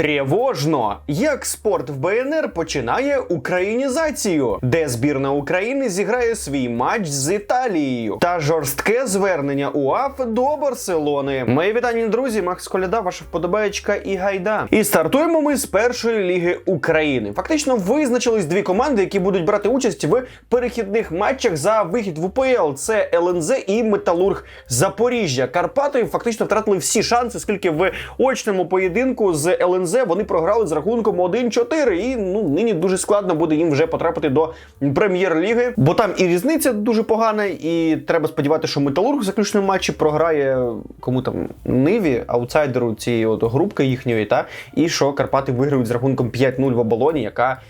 Тривожно, як спорт в БНР починає українізацію, де збірна України зіграє свій матч з Італією, та жорстке звернення УАФ до Барселони. Мої вітання, друзі, Макс Коляда, ваша вподобаєчка і гайда. І стартуємо ми з першої ліги України. Фактично визначились дві команди, які будуть брати участь в перехідних матчах за вихід в УПЛ. Це ЛНЗ і Металург Запоріжжя. Карпати фактично втратили всі шанси, оскільки в очному поєдинку з ЛНЗ вони програли з рахунком 1-4. І ну нині дуже складно буде їм вже потрапити до прем'єр-ліги, бо там і різниця дуже погана, і треба сподіватися, що Металург в заключному матчі програє кому там Ниві, аутсайдеру цієї от групки їхньої, та і що Карпати виграють з рахунком 5-0 в оболоні, яка,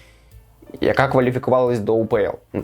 яка кваліфікувалась до УПЛ.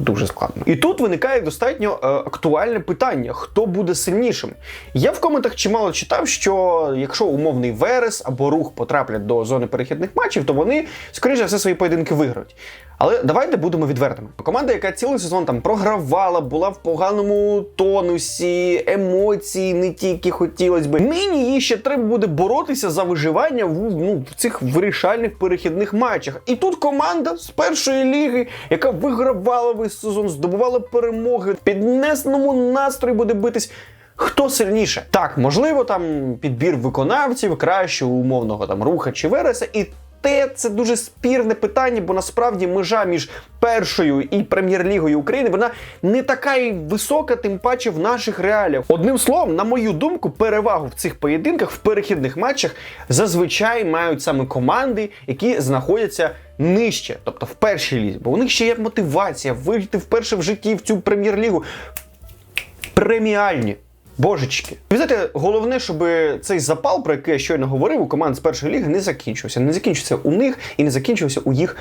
Дуже складно. І тут виникає достатньо е, актуальне питання: хто буде сильнішим? Я в коментах чимало читав, що якщо умовний Верес або рух потраплять до зони перехідних матчів, то вони, скоріше все, свої поєдинки виграють. Але давайте будемо відвертими. Команда, яка цілий сезон там програвала, була в поганому тонусі, емоції не тільки хотілось би. Нині їй ще треба буде боротися за виживання в, ну, в цих вирішальних перехідних матчах. І тут команда з першої ліги, яка вигравала весь сезон, здобувала перемоги, в піднесеному настрої буде битись. Хто сильніше? Так, можливо, там підбір виконавців краще умовного там руха чи вереса, і те це дуже спірне питання, бо насправді межа між першою і прем'єр-лігою України вона не така й висока, тим паче в наших реаліях. Одним словом, на мою думку, перевагу в цих поєдинках в перехідних матчах зазвичай мають саме команди, які знаходяться. Нижче, тобто в першій лізі, бо у них ще є мотивація вийти вперше в житті в цю прем'єр-лігу. Преміальні. Божечки. Ви знаєте, головне, щоб цей запал, про який я щойно говорив, у команд з першої ліги не закінчився. Не закінчився у них і не закінчився у їх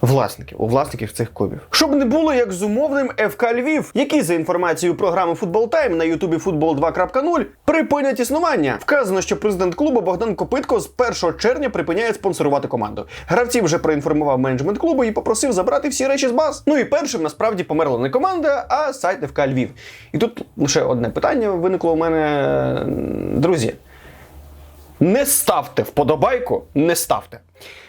власників, у власників цих клубів. Щоб не було як з умовним ФК Львів, які за інформацією програми Футбол Тайм на Ютубі Футбол 2.0 припинять існування. Вказано, що президент клубу Богдан Копитко з 1 червня припиняє спонсорувати команду. Гравців вже проінформував менеджмент клубу і попросив забрати всі речі з баз. Ну і першим насправді померла не команда, а сайт ФК Львів. І тут лише одне питання виникло у мене, друзі. Не ставте вподобайку, не ставте.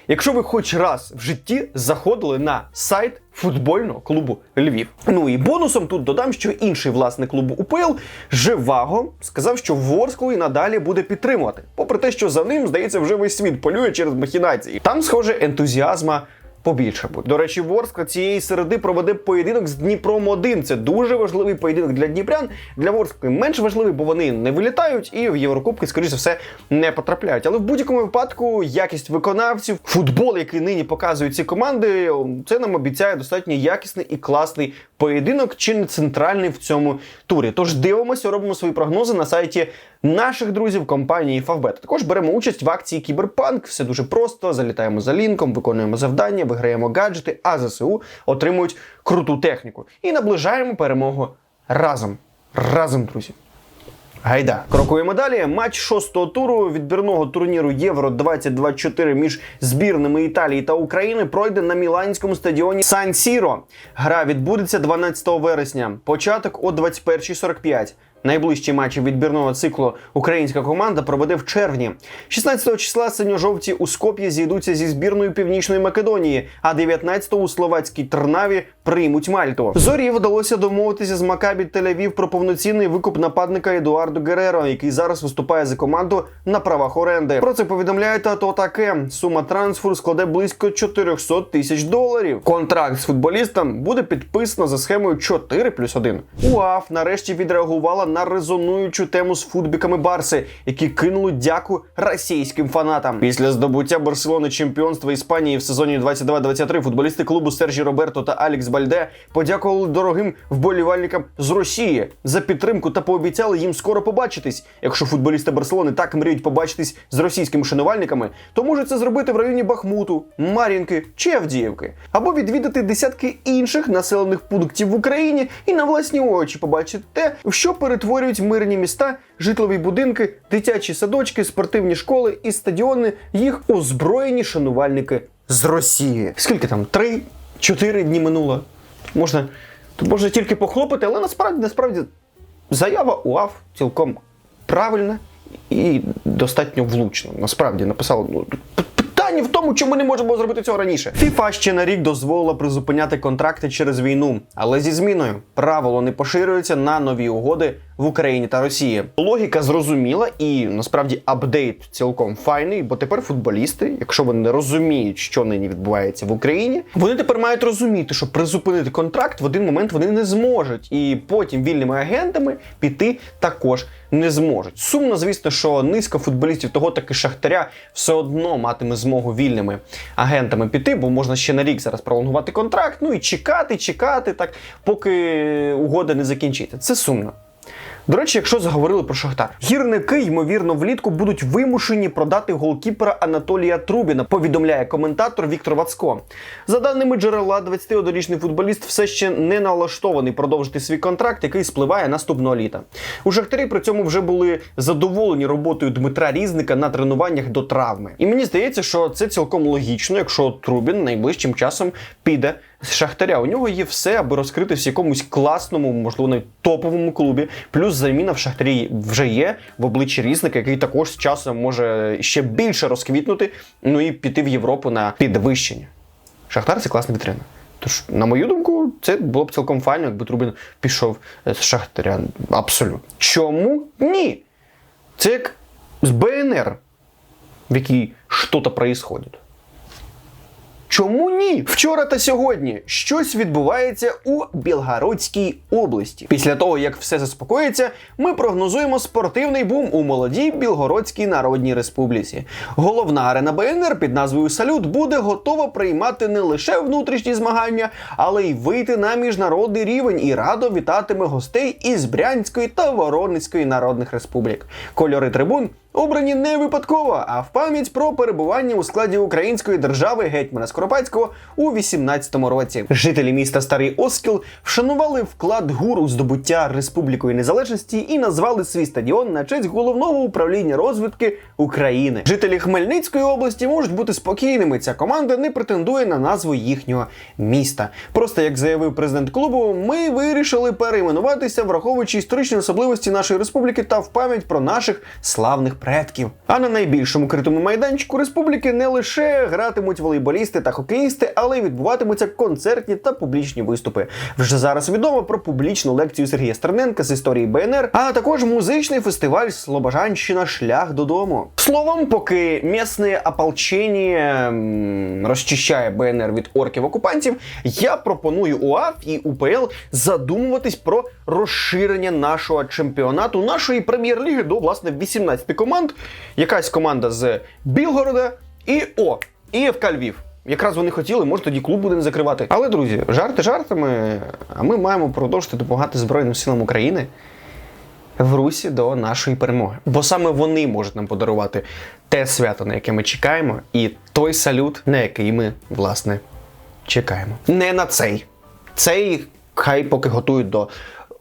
Якщо ви хоч раз в житті заходили на сайт футбольного клубу Львів. Ну і бонусом тут додам, що інший власник клубу УПЛ Живаго сказав, що Ворскли надалі буде підтримувати, попри те, що за ним, здається, вже весь світ полює через махінації. Там, схоже, ентузіазма. Побільше буде. До речі, Ворскла цієї середи проведе поєдинок з Дніпром 1 Це дуже важливий поєдинок для Дніпрян. Для Ворскли менш важливий, бо вони не вилітають і в Єврокубки, скоріше все, не потрапляють. Але в будь-якому випадку якість виконавців, футбол, який нині показують ці команди, це нам обіцяє достатньо якісний і класний поєдинок, чи не центральний в цьому турі. Тож дивимося, робимо свої прогнози на сайті наших друзів компанії Favbet. Також беремо участь в акції Кіберпанк. Все дуже просто. Залітаємо за лінком, виконуємо завдання, виграємо гаджети, а ЗСУ отримують круту техніку. І наближаємо перемогу разом. Разом, друзі. Гайда, крокуємо далі. Матч шостого туру відбірного турніру Євро 2024 між збірними Італії та України пройде на міланському стадіоні Сан Сіро. Гра відбудеться 12 вересня. Початок о 21.45. Найближчі матчі відбірного циклу українська команда проведе в червні. 16 числа синьо-жовті у Скоп'ї зійдуться зі збірною Північної Македонії, а 19 у словацькій Трнаві приймуть Мальту. Зорі вдалося домовитися з Макабі Тель-Авів про повноцінний викуп нападника Едуардо Гереро, який зараз виступає за команду на правах оренди. Про це повідомляє тато таке. Сума трансферу складе близько 400 тисяч доларів. Контракт з футболістом буде підписано за схемою 4 плюс 1. УАФ нарешті відреагувала на резонуючу тему з футбіками Барси, які кинули дяку російським фанатам. Після здобуття Барселони чемпіонства Іспанії в сезоні 22-23 футболісти клубу Сержі Роберто та Алікс Бальде подякували дорогим вболівальникам з Росії за підтримку та пообіцяли їм скоро побачитись. Якщо футболісти Барселони так мріють побачитись з російськими шанувальниками, то можуть це зробити в районі Бахмуту, Мар'їнки чи Авдіївки, або відвідати десятки інших населених пунктів в Україні і на власні очі побачити те, що перетворюють мирні міста, житлові будинки, дитячі садочки, спортивні школи і стадіони їх озброєні шанувальники з Росії. Скільки там? Три, чотири дні минуло. Можна можна тільки похлопати, але насправді насправді заява УАФ цілком правильна і достатньо влучна. Насправді написала ну, Питання в тому, чому ми не можемо зробити цього раніше. FIFA ще на рік дозволила призупиняти контракти через війну, але зі зміною правило не поширюється на нові угоди в Україні та Росії. Логіка зрозуміла і насправді апдейт цілком файний, бо тепер футболісти, якщо вони не розуміють, що нині відбувається в Україні, вони тепер мають розуміти, що призупинити контракт в один момент вони не зможуть, і потім вільними агентами піти також не зможуть. Сумно, звісно, що низка футболістів того таки шахтаря все одно матиме змогу вільними агентами піти, бо можна ще на рік зараз пролонгувати контракт, ну і чекати, чекати, так поки угода не закінчиться. Це сумно. До речі, якщо заговорили про Шахтар, гірники, ймовірно, влітку будуть вимушені продати голкіпера Анатолія Трубіна, повідомляє коментатор Віктор Вацко. За даними джерела, 21-річний футболіст все ще не налаштований продовжити свій контракт, який спливає наступного літа. У Шахтарі при цьому вже були задоволені роботою Дмитра Різника на тренуваннях до травми. І мені здається, що це цілком логічно, якщо Трубін найближчим часом піде Шахтаря. У нього є все, аби розкритись в якомусь класному, можливо, навіть топовому клубі. Плюс заміна в Шахтарі вже є в обличчі різника, який також з часом може ще більше розквітнути, ну і піти в Європу на підвищення. Шахтар це класна вітрина. Тож, на мою думку, це було б цілком файно, якби Трубін пішов е, з Шахтаря. Абсолютно. Чому ні? Це як з БНР, в якій щось происходит. Чому ні? Вчора та сьогодні щось відбувається у Білгородській області. Після того, як все заспокоїться, ми прогнозуємо спортивний бум у молодій Білгородській Народній Республіці. Головна арена БНР під назвою Салют буде готова приймати не лише внутрішні змагання, але й вийти на міжнародний рівень і радо вітатиме гостей із Брянської та Воронезької народних республік. Кольори трибун обрані не випадково, а в пам'ять про перебування у складі української держави гетьмана Скоропадського у 18-му році. Жителі міста Старий Оскіл вшанували вклад гуру здобуття Республікою Незалежності і назвали свій стадіон на честь головного управління розвідки України. Жителі Хмельницької області можуть бути спокійними. Ця команда не претендує на назву їхнього міста. Просто як заявив президент клубу, ми вирішили перейменуватися, враховуючи історичні особливості нашої республіки та в пам'ять про наших славних предків. А на найбільшому критому майданчику республіки не лише гратимуть волейболісти та хокеїсти, але й відбуватимуться концертні та публічні виступи. Вже зараз відомо про публічну лекцію Сергія Стерненка з історії БНР, а також музичний фестиваль Слобожанщина Шлях додому. Словом, поки місне ополчення розчищає БНР від орків окупантів, я пропоную УАФ і УПЛ задумуватись про розширення нашого чемпіонату, нашої прем'єр-ліги до власне 18 команд. Якась команда з Білгорода і о, і ФК Львів. Якраз вони хотіли, може тоді клуб буде не закривати. Але, друзі, жарти жартами, а ми маємо продовжити допомагати Збройним силам України в русі до нашої перемоги. Бо саме вони можуть нам подарувати те свято, на яке ми чекаємо, і той салют, на який ми, власне, чекаємо. Не на цей. Цей хай поки готують до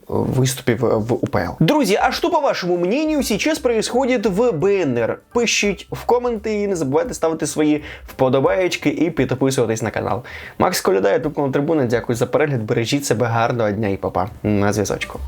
е, виступів в УПЛ. Друзі, а що по вашему мнению сейчас происходит в БНР? Пишіть в коменти і не забувайте ставити свої вподобаєчки і підписуватись на канал. Макс Коляда, я тут на Трибуна. Дякую за перегляд. Бережіть себе гарного дня і папа. На зв'язочку.